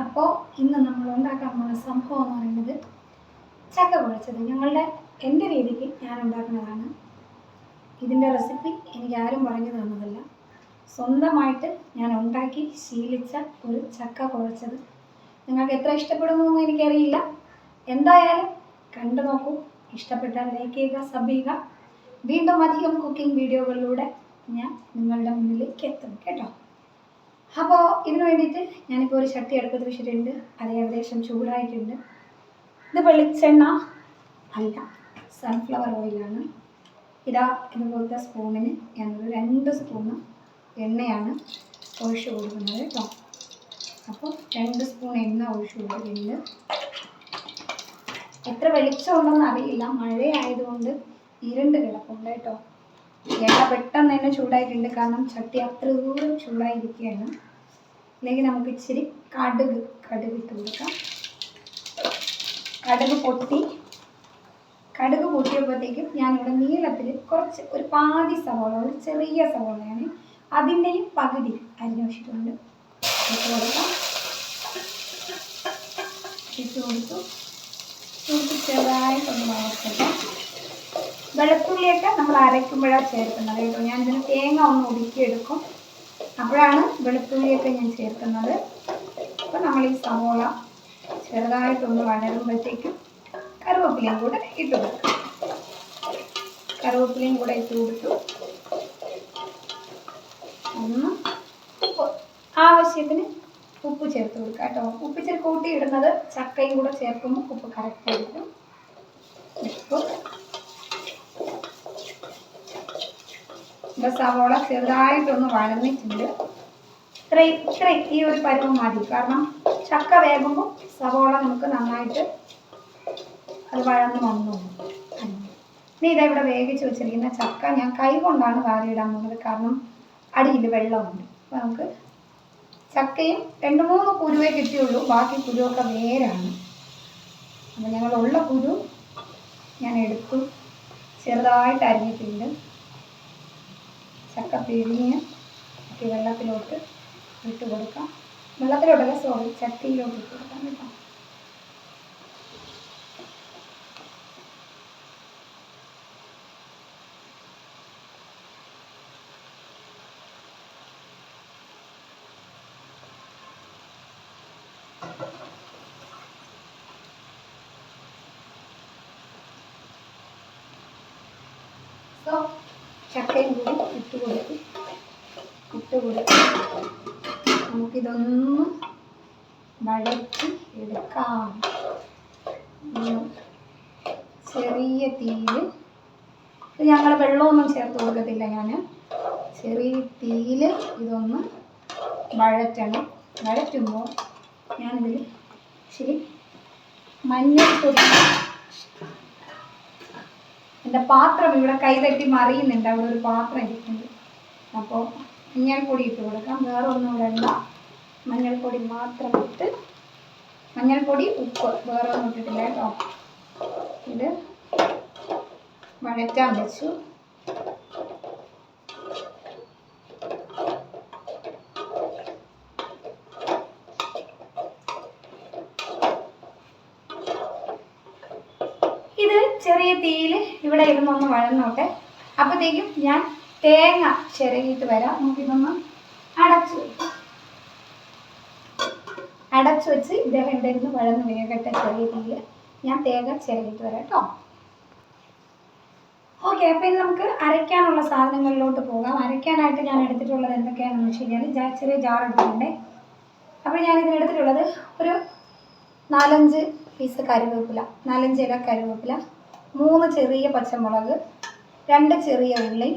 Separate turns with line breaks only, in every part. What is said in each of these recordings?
അപ്പോൾ ഇന്ന് നമ്മൾ ഉണ്ടാക്കാൻ പോകുന്ന സംഭവം എന്ന് പറയുന്നത് ചക്ക കുഴച്ചത് ഞങ്ങളുടെ എന്റെ രീതിക്ക് ഞാൻ ഉണ്ടാക്കുന്നതാണ്. ഇതിന്റെ റെസിപ്പി എനിക്ക് ആരും പറഞ്ഞു തന്നതല്ല. സ്വന്തമായിട്ട് ഞാൻ ഉണ്ടാക്കി ശീലിച്ച ഒരു ചക്ക കുഴച്ചത് നിങ്ങൾക്ക് എത്ര ഇഷ്ടപ്പെടുമെന്ന് എനിക്കറിയില്ല. എന്തായാലും കണ്ടു നോക്കൂ. ഇഷ്ടപ്പെട്ടാൽ ലൈക്ക് ചെയ്യുക സബ് ചെയ്യുക. വീണ്ടും അധികം കുക്കിംഗ് വീഡിയോകളിലൂടെ ഞാൻ നിങ്ങളുടെ മുന്നിലേക്ക് എത്തും കേട്ടോ. അപ്പോൾ ഇതിന് വേണ്ടിയിട്ട് ഞാനിപ്പോൾ ഒരു ചട്ടി അടുപ്പത്ത് വെച്ചിട്ടുണ്ട് അത് ഏകദേശം ചൂടായിട്ടുണ്ട്. ഇത് വെളിച്ചെണ്ണ അല്ല സൺഫ്ലവർ ഓയിലാണ് ഇതാ ഇതുപോലത്തെ സ്പൂണിന് ഞാനൊരു രണ്ട് സ്പൂണ് എണ്ണയാണ് ഒഴിച്ചു കൊടുക്കുന്നത് കേട്ടോ. അപ്പോൾ രണ്ട് സ്പൂൺ എണ്ണ ഒഴിച്ചു കൊടുക്കുന്നുണ്ട് എത്ര വെളിച്ചമുണ്ടെന്ന് അറിയില്ല. മഴയായതുകൊണ്ട് ഇരുണ്ട് കിടപ്പുണ്ട് കേട്ടോ. എണ്ണ പെട്ടെന്ന് തന്നെ ചൂടായിട്ടുണ്ട്. കാരണം ചട്ടി അത്ര ദൂരം ചൂടായിരിക്കുകയാണ്. അല്ലെങ്കിൽ നമുക്ക് ഇച്ചിരി കടുക് കടുക് ഇട്ട് കൊടുക്കാം. കടുക് പൊട്ടി. കടുക് പൊട്ടിയപ്പോഴത്തേക്കും ഞാനിവിടെ നീളത്തിൽ കുറച്ച് ഒരു പാതി സവോള ഒരു ചെറിയ സവോളയാണ് അതിന്റെയും പകുതി അരിഞ്ഞു വെച്ചിട്ടുണ്ട് ഇട്ട് കൊടുക്കാം. ഇട്ട് കൊടുത്തു. ചെറുതായിട്ടൊന്ന് വളർത്തട്ടെ വെളുത്തുള്ളിയൊക്കെ നമ്മൾ അരയ്ക്കുമ്പോഴാണ് ചേർക്കുന്നത്. കേട്ടോ ഞാൻ ഇതിന് തേങ്ങ ഒന്ന് ഒതുക്കിയെടുക്കും അപ്പോഴാണ് വെളുത്തുള്ളിയൊക്കെ ഞാൻ ചേർക്കുന്നത്. അപ്പോൾ നമ്മൾ ഈ സവോള ചെറുതായിട്ടൊന്ന് വഴരുമ്പോഴത്തേക്കും കറിവേപ്പിലയും കൂടെ ഇട്ട് കൊടുക്കും. കറിവേപ്പിലയും കൂടെ ഇട്ട് കൊടുത്തു. ഒന്ന് ഉപ്പ്. ആവശ്യത്തിന് ഉപ്പ് ചേർത്ത് കൊടുക്കുക കേട്ടോ. ഉപ്പ് ഇച്ചിരി കൂട്ടി ഇടുന്നത് ചക്കയും കൂടെ ചേർക്കുമ്പോൾ ഉപ്പ് കറക്റ്റ് ആയിരിക്കും ഉപ്പ് ഇവിടെ സവോള ചെറുതായിട്ടൊന്ന് വഴന്നിട്ടുണ്ട്. ഇത്രയും ഇത്രയും ഈ ഒരു പരുവം മതി. കാരണം ചക്ക വേകുമ്പോൾ സവോള നമുക്ക് നന്നായിട്ട് അത് വഴന്ന് വന്നു. ഇനി ഇതാ ഇവിടെ വേവിച്ച് വെച്ചിരിക്കുന്ന ചക്ക ഞാൻ കൈ കൊണ്ടാണ് വാരിയിടാൻ പോകുന്നത്. കാരണം അടിയിൽ വെള്ളമുണ്ട്. അപ്പോൾ നമുക്ക് ചക്കയും രണ്ട് മൂന്ന് കുരുവേ കിട്ടിയുള്ളൂ. ബാക്കി കുരുവൊക്കെ വേരാണ്. അപ്പോൾ ഞങ്ങളുള്ള കുരു ഞാൻ എടുത്തു. ചെറുതായിട്ട് അരിഞ്ഞിട്ടുണ്ട്. ചക്ക പിഴിഞ്ഞ് ഈ വെള്ളത്തിലോട്ട് ഇട്ട് കൊടുക്കാം. വെള്ളത്തിലോട്ടല്ല സോറി ചട്ടിയിലോട്ട് ഇട്ട് കൊടുക്കാം കേട്ടോ. ചക്കയും കൂടി ഇട്ട് കൊടുത്ത് ഇട്ട് കൊടുത്ത് നമുക്കിതൊന്ന് വഴറ്റി എടുക്കാം. ചെറിയ തീയിൽ ഞങ്ങൾ വെള്ളമൊന്നും ചേർത്ത് കൊടുക്കത്തില്ല ഞാൻ ചെറിയ തീയിൽ ഇതൊന്ന് വഴറ്റണം. വഴറ്റുമ്പോൾ ഞാനിതിൽ ഇച്ചിരി മഞ്ഞൾപ്പൊടി എന്റെ പാത്രം ഇവിടെ കൈതട്ടി മറിയുന്നുണ്ട്. അവിടെ ഒരു പാത്രം ഇരിക്കുന്നത് അപ്പോൾ മഞ്ഞൾപ്പൊടി ഇട്ട് കൊടുക്കാം. വേറെ ഒന്നും വേണ്ട മഞ്ഞൾപ്പൊടി മാത്രം ഇട്ട് മഞ്ഞൾപ്പൊടി ഉപ്പ്. വേറെ ഒന്നും ഇട്ടിട്ടില്ല കേട്ടോ. ഇത് വഴറ്റാൻ വെച്ചു ഇത് ചെറിയ തീയിൽ ഇവിടെ ഇരുന്നൊന്ന് വഴന്നോട്ടെ. അപ്പോഴത്തേക്കും ഞാൻ തേങ്ങ ചിരകിയിട്ട് വരാം. നമുക്കിതൊന്ന് അടച്ചു അടച്ചു വെച്ച് ഇദ്ദേഹം ഇവിടെ ഇരുന്ന് വഴന്ന് വേകട്ടെ ചെറിയ തീയിൽ ഞാൻ തേങ്ങ ചിരകിയിട്ട് വരാം കേട്ടോ. ഓക്കെ അപ്പം ഇനി നമുക്ക് അരയ്ക്കാനുള്ള സാധനങ്ങളിലോട്ട് പോകാം. അരയ്ക്കാനായിട്ട് ഞാൻ എടുത്തിട്ടുള്ളത് എന്തൊക്കെയാണെന്ന് വെച്ച് കഴിഞ്ഞാൽ ചെറിയ ജാർ എടുത്തിട്ടുണ്ട്. അപ്പോൾ ഞാൻ ഇതിന് എടുത്തിട്ടുള്ളത് ഒരു നാലഞ്ച് പീസ് കറിവേപ്പില നാലഞ്ച് ഇല കറിവേപ്പില മൂന്ന് ചെറിയ പച്ചമുളക് രണ്ട് ചെറിയ ഉള്ളി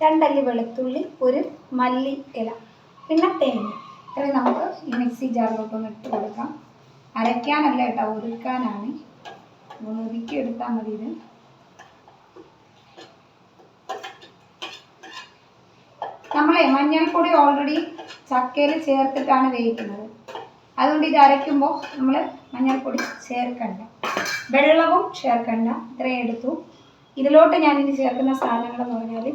രണ്ടല്ലി വെളുത്തുള്ളി ഒരു മല്ലി ഇല പിന്നെ തേങ്ങ. ഇത്രയും നമുക്ക് ഈ മിക്സി ജാറിലോട്ടൊന്ന് ഇട്ട് കൊടുക്കാം. അരയ്ക്കാനല്ല കേട്ടോ ഒന്ന് ഒതുക്കി എടുത്താൽ മതി ഇത്. നമ്മളെ മഞ്ഞൾപ്പൊടി ഓൾറെഡി ചക്കയിൽ ചേർത്തിട്ടാണ് വേവിക്കുന്നത്. അതുകൊണ്ട് ഇത് അരയ്ക്കുമ്പോൾ നമ്മൾ മഞ്ഞൾപ്പൊടി ചേർക്കണ്ട. വെള്ളവും ചേർക്കണ്ട. ഇത്രയും എടുത്തു. ഇതിലോട്ട് ഞാനിനി ചേർക്കുന്ന സാധനങ്ങൾ എന്ന് പറഞ്ഞാൽ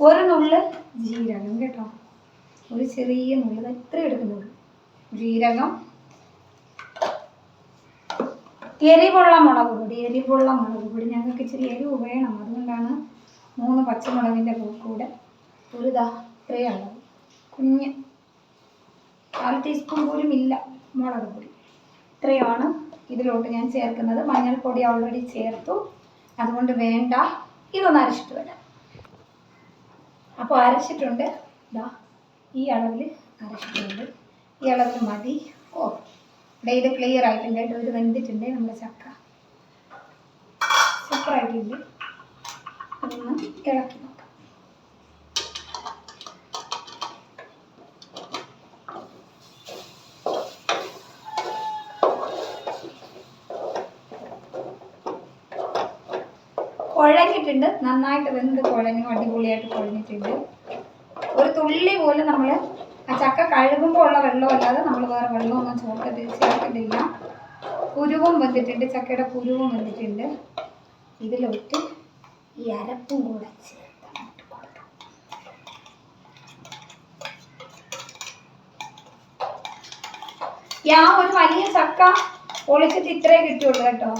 ഒരു നുള്ള് ജീരകം കേട്ടോ. ഒരു ചെറിയ നുള്ള്. ഇത് ഇത്രയും എടുക്കുന്നുള്ളൂ. ജീരകം എരിവുള്ള മുളക് പൊടി എരിവുള്ള മുളക് പൊടി. ഞങ്ങൾക്ക് ഇച്ചിരി എരിവ് വേണം. അതുകൊണ്ടാണ് മൂന്ന് പച്ചമുളകിന്റെ കൂടെ ഒരു ദാ ഇത്രയും കുഞ്ഞ് കാൽ ടീസ്പൂൺ പോലും ഇല്ല. മുളക് പൊടി. ഇത്രയുമാണ് ഇതിലോട്ട് ഞാൻ ചേർക്കുന്നത്. മഞ്ഞൾപ്പൊടി ഓൾറെഡി ചേർത്തു. അതുകൊണ്ട് വേണ്ട. ഇതൊന്ന് അരച്ചിട്ട് വരാം. അപ്പോൾ അരച്ചിട്ടുണ്ട്. ഇതാ ഈ അളവിൽ അരച്ചിട്ടുണ്ട്. ഈ അളവിൽ മതി. ഓ ഇവിടെ ഇത് ക്ലിയർ ആയിട്ടുണ്ട് കേട്ടോ. ഇത് വെന്തിട്ടുണ്ട് നമ്മുടെ ചക്ക. സൂപ്പറായിട്ടുണ്ട് അതൊന്ന് ഇളക്കി നോക്കാം കുഴഞ്ഞിട്ടുണ്ട്. നന്നായിട്ട് വെന്ത് കുഴഞ്ഞു അടിപൊളിയായിട്ട് കുഴഞ്ഞിട്ടുണ്ട്. ഒരു തുള്ളി പോലും നമ്മൾ ആ ചക്ക കഴുകുമ്പോൾ ഉള്ള വെള്ളമല്ലാതെ നമ്മൾ വേറെ വെള്ളമൊന്നും ചോർത്തിട്ട് ചേർത്തിട്ടില്ല. കുരുവും വെന്തിട്ടുണ്ട് ചക്കയുടെ കുരുവും വെന്തിട്ടുണ്ട്. ഇതിലൊട്ട് ഈ അരപ്പും കൂടെ ഞാൻ ഒരു വലിയ ചക്ക പൊളിച്ചിട്ട് ഇത്രേ കിട്ടുള്ളൂ കേട്ടോ.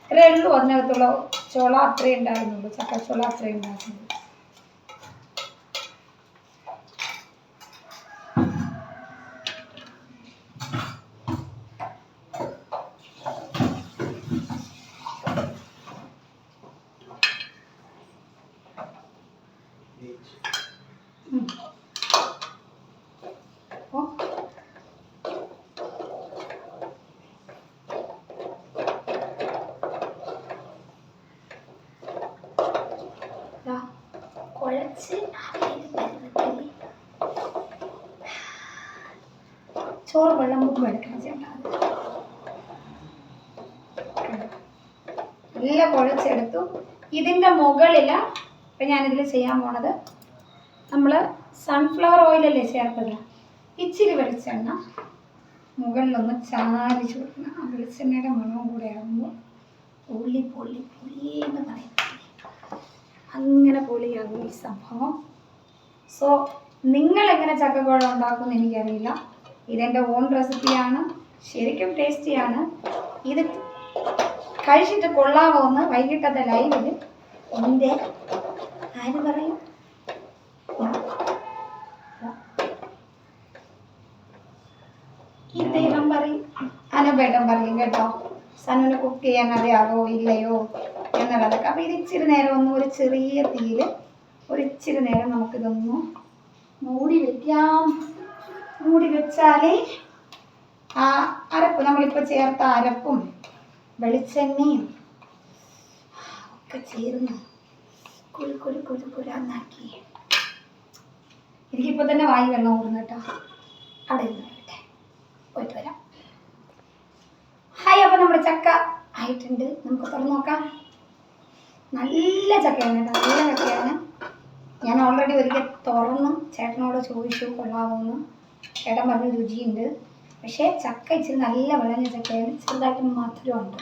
ഇത്രേ ഉള്ളൂ അതിനകത്തുള്ള ചുള അത്രേ ഉണ്ടായിരുന്നുള്ളൂ ചക്ക ചുള അത്രേ ഉണ്ടായിരുന്നുള്ളൂ ഉം. അപ്പൊ ദാ കുഴച്ച് ആ ഒരു പരുവത്തിൽ ചോറ് വെള്ളം മുമ്പ് എടുക്കണം ചേട്ടാ. നല്ല കുഴച്ചെടുത്തു. ഇതിന്റെ മുകളിൽ ഇപ്പം ഞാനിതിൽ ചെയ്യാൻ പോണത്. നമ്മൾ സൺഫ്ലവർ ഓയിലല്ലേ ചേർത്തത്? ഇച്ചിരി വെളിച്ചെണ്ണ. മുകളിലൊന്ന് ചാലിച്ചു കൊടുക്കണം ആ വെളിച്ചെണ്ണയുടെ മണവും കൂടെ ആകുമ്പോൾ പൊള്ളി പൊള്ളി പൊള്ളി എന്ന് പറയും. അങ്ങനെ പൊളിയാകും ഈ സംഭവം. സോ നിങ്ങൾ എങ്ങനെ ചക്കക്കുഴ ഉണ്ടാക്കുമെന്ന് എനിക്കറിയില്ല. ഇതെന്റെ ഓൺ റെസിപ്പിയാണ് ശരിക്കും ടേസ്റ്റിയാണ് ഇത് കഴിച്ചിട്ട് കൊള്ളാമോ എന്ന് വൈകിട്ടത്തെ ലൈവിൽ എന്റെ ആര് പറയും? ഇദ്ദേഹം പറയും. അനുപേട്ടൻ പറയും കേട്ടോ സനുവിന് കുക്ക് ചെയ്യാൻ അറിയാവോ ഇല്ലയോ എന്നുള്ളതൊക്കെ. അപ്പോൾ ഇത് ഇച്ചിരി നേരം ഒന്ന് ഒരു ചെറിയ തീയിൽ ഒരു ഇച്ചിരി നേരം നമുക്കിതൊന്ന് മൂടി വെക്കാം. മൂടി വെച്ചാലേ ആ അരപ്പ് നമ്മളിപ്പോൾ ചേർത്ത അരപ്പും വെളിച്ചെണ്ണയും ഒക്കെ ചേർന്ന് കുരു കുരു കുരു കുരാന്നാക്കി എനിക്കിപ്പോൾ തന്നെ വായി വെള്ളം ഊർന്നു കേട്ടോ. അവിടെ ഇരുന്ന് വരട്ടെ പോയിട്ട് വരാം. ഹായ് അപ്പോൾ നമ്മുടെ ചക്ക ആയിട്ടുണ്ട്. നമുക്ക് തുറന്നു നോക്കാം. നല്ല ചക്കയാണ് കേട്ടോ. നല്ല ചക്കയാണ്. ഞാൻ ഓൾറെഡി ഒരിക്കൽ തുറന്നു. ചേട്ടനോട് ചോദിച്ചു കൊള്ളാമോന്ന് ചേട്ടൻ പറഞ്ഞ രുചിയുണ്ട്. പക്ഷേ ചക്ക ഇച്ചിരി നല്ല വിളഞ്ഞ ചക്കയാണ്. ചെറുതായിട്ട് മധുരമുണ്ട്.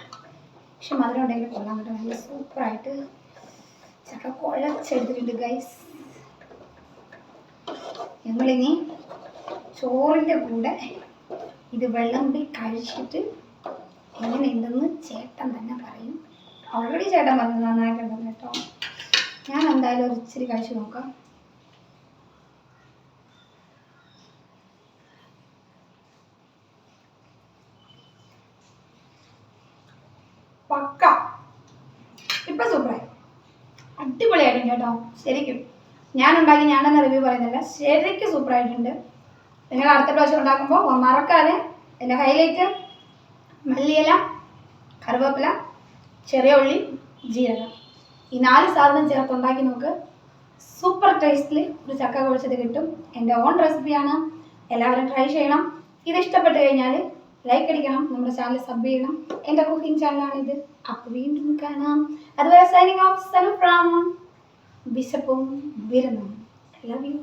പക്ഷെ മധുരം ഉണ്ടെങ്കിൽ കൊള്ളാൻ കേട്ടോ. നല്ല സൂപ്പറായിട്ട് ചക്ക കുഴച്ചെടുത്തിട്ടുണ്ട് ഗൈസ് ഞങ്ങളിനി ചോറിന്റെ കൂടെ ഇത് വെള്ളം കൂടി കഴിച്ചിട്ട് എങ്ങനെ ഉണ്ടെന്ന് ചേട്ടൻ തന്നെ പറയും. ഓൾറെഡി ചേട്ടൻ പറഞ്ഞു നന്നായിട്ടുണ്ടെന്ന് കേട്ടോ. ഞാൻ എന്തായാലും ഒരു ഇച്ചിരി കഴിച്ചു നോക്കാം. അടിപൊളിയായിട്ടുണ്ട് കേട്ടോ. ശരിക്കും. ഞാൻ ഉണ്ടാക്കി ഞാൻ തന്നെ റിവ്യൂ പറയുന്നില്ല. ശരിക്കും സൂപ്പറായിട്ടുണ്ട്. നിങ്ങൾ അടുത്ത പ്രാവശ്യം ഉണ്ടാക്കുമ്പോൾ മറക്കാതെ എന്റെ ഹൈലൈറ്റ് മല്ലിയില കറിവേപ്പില ചെറിയ ഉള്ളി ജീരകം. ഈ നാല് സാധനം ചേർത്ത് ഉണ്ടാക്കി നോക്ക്. സൂപ്പർ ടേസ്റ്റിൽ ഒരു ചക്ക കുഴിച്ചത് കിട്ടും. എന്റെ ഓൺ റെസിപ്പിയാണ് എല്ലാവരും ട്രൈ ചെയ്യണം. ഇത് ഇഷ്ടപ്പെട്ട് കഴിഞ്ഞാൽ ലൈക്ക് അടിക്കണം നമ്മുടെ ചാനൽ സബ് ചെയ്യണം. എന്റെ കുക്കിംഗ് ചാനലാണിത് അപ്പോൾ വീണ്ടും കാണാം. അതുവരെ സൈനിങ് ഓഫ് സനുപ്രാമം ബിഷപ്പും വിരുന്നും ലവ് യു